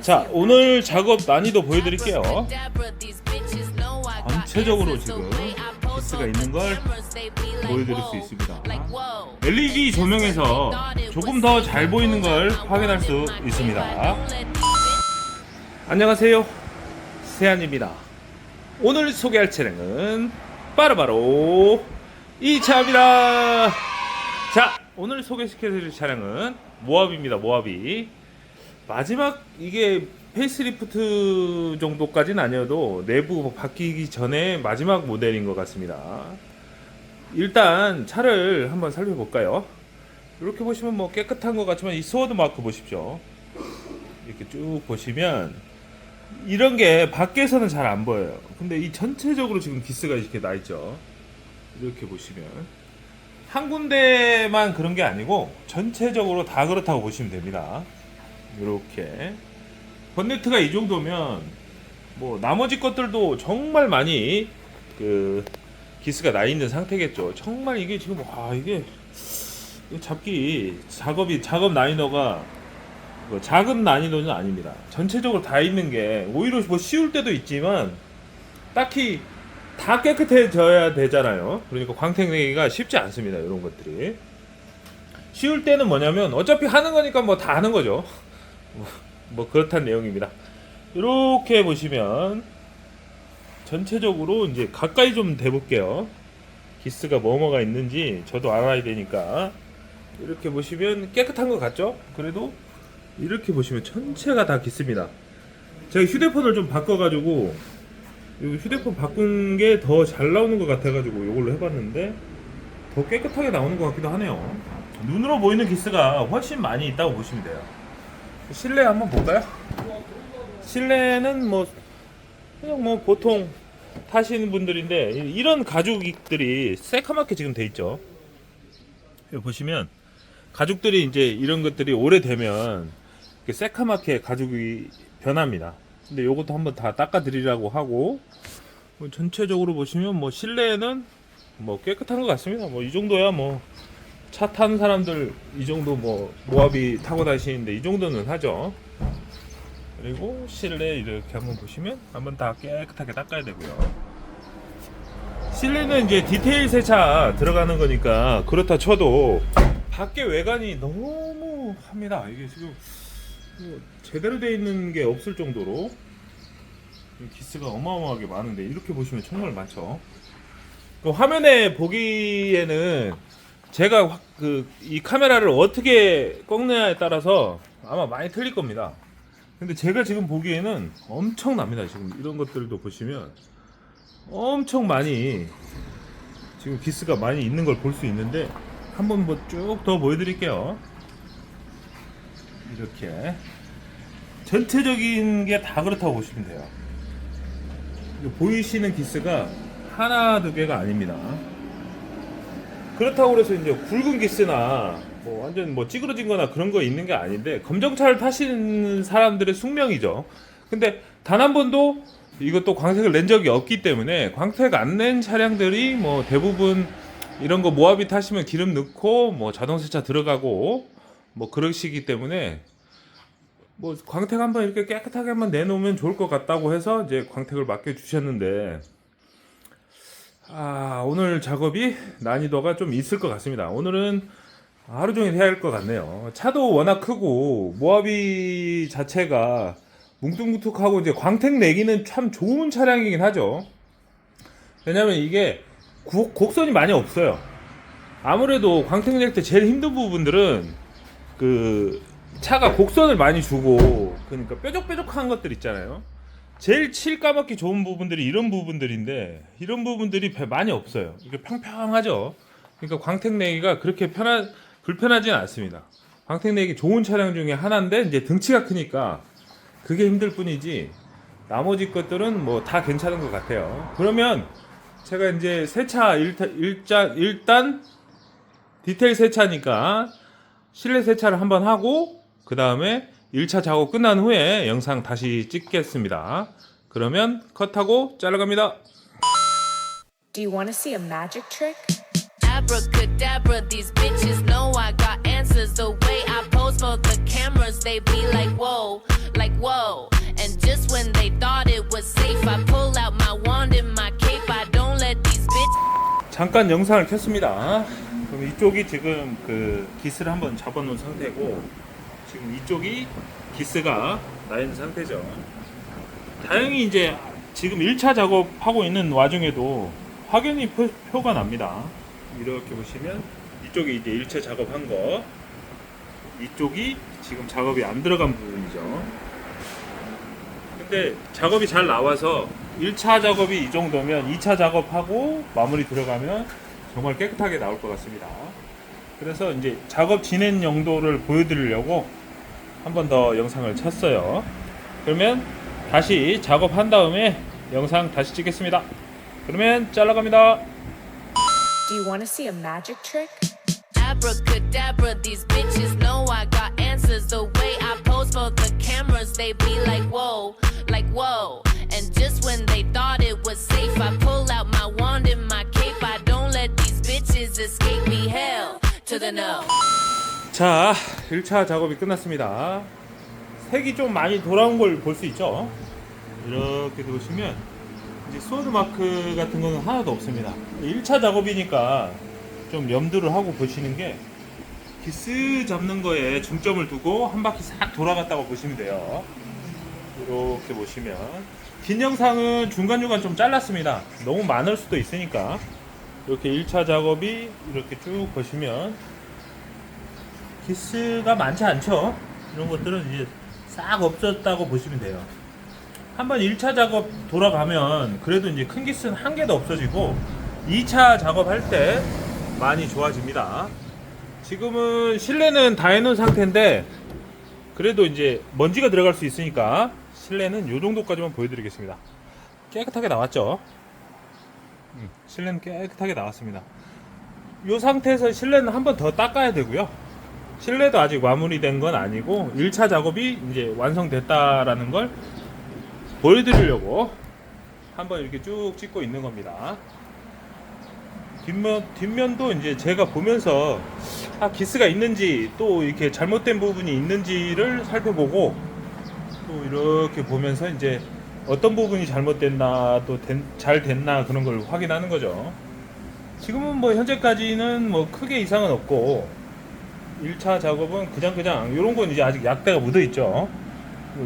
자 오늘 작업 난이도 보여드릴게요. 전체적으로 지금 키스가 있는 걸 보여드릴 수 있습니다. LED 조명에서 조금 더 잘 보이는 걸 확인할 수 있습니다. 안녕하세요. 세안입니다. 오늘 소개할 차량은 바로바로 이 차입니다. 자 오늘 소개시켜드릴 차량은 모하비입니다 모하비 마지막 이게 페이스리프트 정도까지는 아니어도 내부 바뀌기 전에 마지막 모델인 것 같습니다. 일단 차를 한번 살펴볼까요? 이렇게 보시면 뭐 깨끗한 것 같지만 이 스워드 마크 보십시오. 이렇게 쭉 보시면 이런 게 밖에서는 잘 안 보여요. 근데 이 전체적으로 지금 기스가 이렇게 나 있죠. 이렇게 보시면 한 군데만 그런 게 아니고 전체적으로 다 그렇다고 보시면 됩니다. 이렇게 번네트가 이 정도면 뭐 나머지 것들도 정말 많이 그 기스가 나 있는 상태겠죠. 정말 이게 지금 와 이게 잡기 작업이 작업 난이도가 뭐 작은 난이도는 아닙니다. 전체적으로 다 있는 게 오히려 뭐 쉬울 때도 있지만 딱히 다 깨끗해져야 되잖아요. 그러니까 광택내기가 쉽지 않습니다. 이런 것들이 쉬울 때는 뭐냐면 어차피 하는 거니까 뭐 다 하는 거죠. 뭐, 뭐 그렇단 내용입니다. 이렇게 보시면 전체적으로 이제 가까이 좀 대볼게요. 기스가 뭐뭐가 있는지 저도 알아야 되니까 이렇게 보시면 깨끗한 것 같죠? 그래도 이렇게 보시면 전체가 다 기스입니다. 제가 휴대폰을 좀 바꿔가지고 이 휴대폰 바꾼 게 더 잘 나오는 것 같아가지고 이걸로 해봤는데 더 깨끗하게 나오는 것 같기도 하네요. 눈으로 보이는 기스가 훨씬 많이 있다고 보시면 돼요. 실내 한번 볼까요? 실내는 뭐 그냥 뭐 보통 타시는 분들인데 이- 이런 가죽들이 새카맣게 지금 돼 있죠. 여기 보시면 가죽들이 이제 이런 것들이 오래되면 이렇게 새카맣게 가죽이 변합니다. 근데 요것도 한번 다 닦아 드리라고 하고 뭐 전체적으로 보시면 뭐 실내에는 뭐 깨끗한 것 같습니다. 뭐 이 정도야 뭐 차 타는 사람들 이 정도 뭐 모하비 타고 다니시는데 이 정도는 하죠. 그리고 실내 이렇게 한번 보시면 한번 다 깨끗하게 닦아야 되고요. 실내는 이제 디테일 세차 들어가는 거니까 그렇다 쳐도 밖에 외관이 너무 합니다. 이게 지금 뭐 제대로 돼 있는 게 없을 정도로 기스가 어마어마하게 많은데 이렇게 보시면 정말 많죠. 그 화면에 보기에는 제가 그 이 카메라를 어떻게 꺾느냐에 따라서 아마 많이 틀릴 겁니다. 근데 제가 지금 보기에는 엄청납니다. 지금 이런 것들도 보시면 엄청 많이 지금 기스가 많이 있는 걸 볼 수 있는데 한번 뭐 쭉 더 보여드릴게요. 이렇게 전체적인 게 다 그렇다고 보시면 돼요. 보이시는 기스가 하나 두 개가 아닙니다. 그렇다고 그래서 이제 굵은 기스나 뭐 완전 뭐 찌그러진 거나 그런 거 있는 게 아닌데 검정차를 타시는 사람들의 숙명이죠. 근데 단 한 번도 이것도 광택을 낸 적이 없기 때문에 광택 안 낸 차량들이 뭐 대부분 이런 거 모하비 타시면 기름 넣고 뭐 자동 세차 들어가고 뭐 그러시기 때문에 뭐 광택 한번 이렇게 깨끗하게 한번 내놓으면 좋을 것 같다고 해서 이제 광택을 맡겨 주셨는데 아 오늘 작업이 난이도가 좀 있을 것 같습니다. 오늘은 하루 종일 해야 할 것 같네요. 차도 워낙 크고 모하비 자체가 뭉툭뭉툭하고 이제 광택 내기는 참 좋은 차량이긴 하죠. 왜냐면 이게 구- 곡선이 많이 없어요. 아무래도 광택 낼 때 제일 힘든 부분들은 그 차가 곡선을 많이 주고 그러니까 뾰족뾰족한 것들 있잖아요. 제일 칠 까맣기 좋은 부분들이 이런 부분들인데 이런 부분들이 배- 많이 없어요. 이게 평평하죠. 그러니까 광택 내기가 그렇게 편한 불편하지는 않습니다. 광택 내기 좋은 차량 중에 하나인데 이제 등치가 크니까 그게 힘들 뿐이지 나머지 것들은 뭐 다 괜찮은 것 같아요. 그러면 제가 이제 세차 일단 일단 디테일 세차니까 실내 세차를 한번 하고 그 다음에 1차 작업 끝난 후에 영상 다시 찍겠습니다. 그러면 컷하고 잘라갑니다. Do you want to see a magic trick? Abracadabra, these bitches know I got answers. The way I pose for the cameras, they be like, whoa, like, whoa. And just when they thought it was safe, I pull out my wand and my cape. I don't let these bitches. 잠깐 영상을 켰습니다. 그럼 이쪽이 지금 그 기스를 한번 잡아놓은 상태고 지금 이쪽이 기스가 나 있는 상태죠. 다행히 이제 지금 1차 작업하고 있는 와중에도 확연히 표, 표가 납니다. 이렇게 보시면 이쪽이 이제 1차 작업한 거 이쪽이 지금 작업이 안 들어간 부분이죠. 근데 작업이 잘 나와서 1차 작업이 이 정도면 2차 작업하고 마무리 들어가면 정말 깨끗하게 나올 것 같습니다. 그래서 이제 작업 진행 용도를 보여드리려고 한 번 더 영상을 쳤어요. 그러면 다시 작업한 다음에 영상 다시 찍겠습니다. 그러면 잘라갑니다. Do you want to see a magic trick? Abracadabra, these bitches know I got answers. The way I pose for the cameras, they be like, whoa, like, whoa. And just when they thought it was safe, I pull out my wand and my cape. I don't let these bitches escape me. Hell to the no. 자, 1차 작업이 끝났습니다. 색이 좀 많이 돌아온 걸 볼 수 있죠. 이렇게 보시면 이제 소드 마크 같은 거는 하나도 없습니다. 1차 작업이니까 좀 염두를 하고 보시는 게 기스 잡는 거에 중점을 두고 한 바퀴 싹 돌아갔다고 보시면 돼요. 이렇게 보시면 긴 영상은 중간중간 좀 잘랐습니다. 너무 많을 수도 있으니까 이렇게 1차 작업이 이렇게 쭉 보시면 기스가 많지 않죠. 이런 것들은 이제 싹 없었다고 보시면 돼요. 한번 1차 작업 돌아가면 그래도 이제 큰 기스는 한 개도 없어지고 2차 작업할 때 많이 좋아집니다. 지금은 실내는 다 해놓은 상태인데 그래도 이제 먼지가 들어갈 수 있으니까 실내는 이 정도까지만 보여드리겠습니다. 깨끗하게 나왔죠? 음, 실내는 깨끗하게 나왔습니다. 이 상태에서 실내는 한 번 더 닦아야 되고요. 실내도 아직 마무리된 건 아니고 1차 작업이 이제 완성됐다라는 걸 보여드리려고 한번 이렇게 쭉 찍고 있는 겁니다. 뒷면, 뒷면도 이제 제가 보면서 아, 기스가 있는지 또 이렇게 잘못된 부분이 있는지를 살펴보고 또 이렇게 보면서 이제 어떤 부분이 잘못됐나 또 잘 됐나 그런 걸 확인하는 거죠. 지금은 뭐 현재까지는 뭐 크게 이상은 없고 1차 작업은 그냥 그냥 이런 건 이제 아직 약대가 묻어 있죠.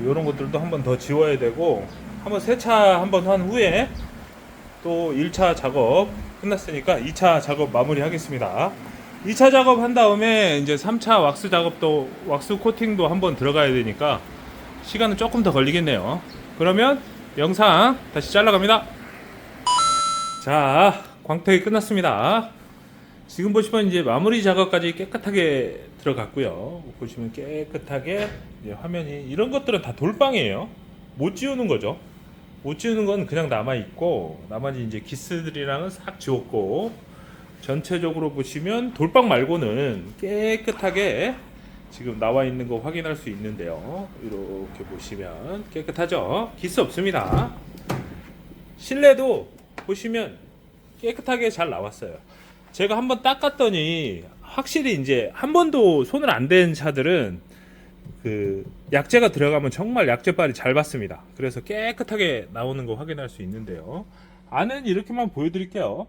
이런 것들도 한번 더 지워야 되고 한번 세차 한번 한 후에 또 1차 작업 끝났으니까 2차 작업 마무리 하겠습니다. 2차 작업 한 다음에 이제 3차 왁스 작업도 왁스 코팅도 한번 들어가야 되니까 시간은 조금 더 걸리겠네요. 그러면 영상 다시 잘라갑니다. 자, 광택이 끝났습니다. 지금 보시면 이제 마무리 작업까지 깨끗하게 들어갔고요. 보시면 깨끗하게 화면이 이런 것들은 다 돌방이에요. 못 지우는 거죠. 못 지우는 건 그냥 남아 있고 나머지 이제 기스들이랑은 싹 지웠고 전체적으로 보시면 돌방 말고는 깨끗하게 지금 나와 있는 거 확인할 수 있는데요. 이렇게 보시면 깨끗하죠. 기스 없습니다. 실내도 보시면 깨끗하게 잘 나왔어요. 제가 한번 닦았더니 확실히 이제 한 번도 손을 안 댄 차들은 그 약재가 들어가면 정말 약재빨이 잘 받습니다. 그래서 깨끗하게 나오는 거 확인할 수 있는데요. 안은 이렇게만 보여드릴게요.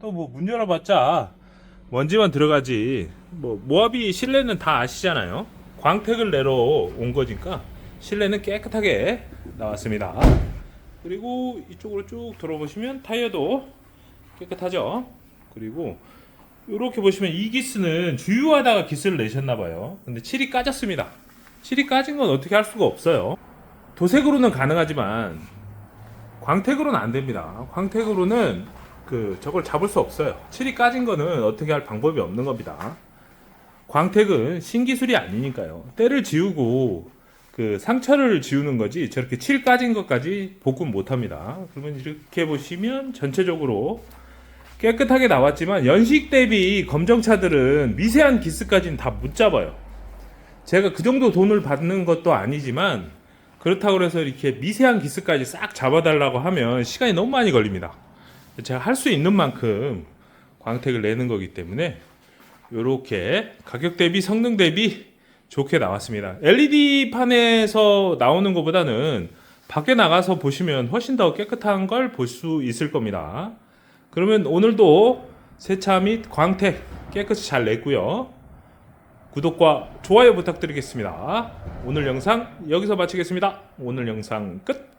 또 뭐 문 열어봤자 먼지만 들어가지. 뭐 모하비 실내는 다 아시잖아요. 광택을 내러 온 거니까 실내는 깨끗하게 나왔습니다. 그리고 이쪽으로 쭉 돌아보시면 타이어도 깨끗하죠. 그리고 이렇게 보시면 이 기스는 주유하다가 기스를 내셨나 봐요. 근데 칠이 까졌습니다. 칠이 까진 건 어떻게 할 수가 없어요. 도색으로는 가능하지만 광택으로는 안 됩니다. 광택으로는 그 저걸 잡을 수 없어요. 칠이 까진 거는 어떻게 할 방법이 없는 겁니다. 광택은 신기술이 아니니까요. 때를 지우고 그 상처를 지우는 거지 저렇게 칠 까진 것까지 복구 못 합니다. 그러면 이렇게 보시면 전체적으로 깨끗하게 나왔지만 연식 대비 검정차들은 미세한 기스까지는 다 못 잡아요. 제가 그 정도 돈을 받는 것도 아니지만 그렇다고 해서 이렇게 미세한 기스까지 싹 잡아달라고 하면 시간이 너무 많이 걸립니다. 제가 할 수 있는 만큼 광택을 내는 거기 때문에 이렇게 가격 대비 성능 대비 좋게 나왔습니다. LED 판에서 나오는 것보다는 밖에 나가서 보시면 훨씬 더 깨끗한 걸 볼 수 있을 겁니다. 그러면 오늘도 세차 및 광택 깨끗이 잘 냈고요. 구독과 좋아요 부탁드리겠습니다. 오늘 영상 여기서 마치겠습니다. 오늘 영상 끝.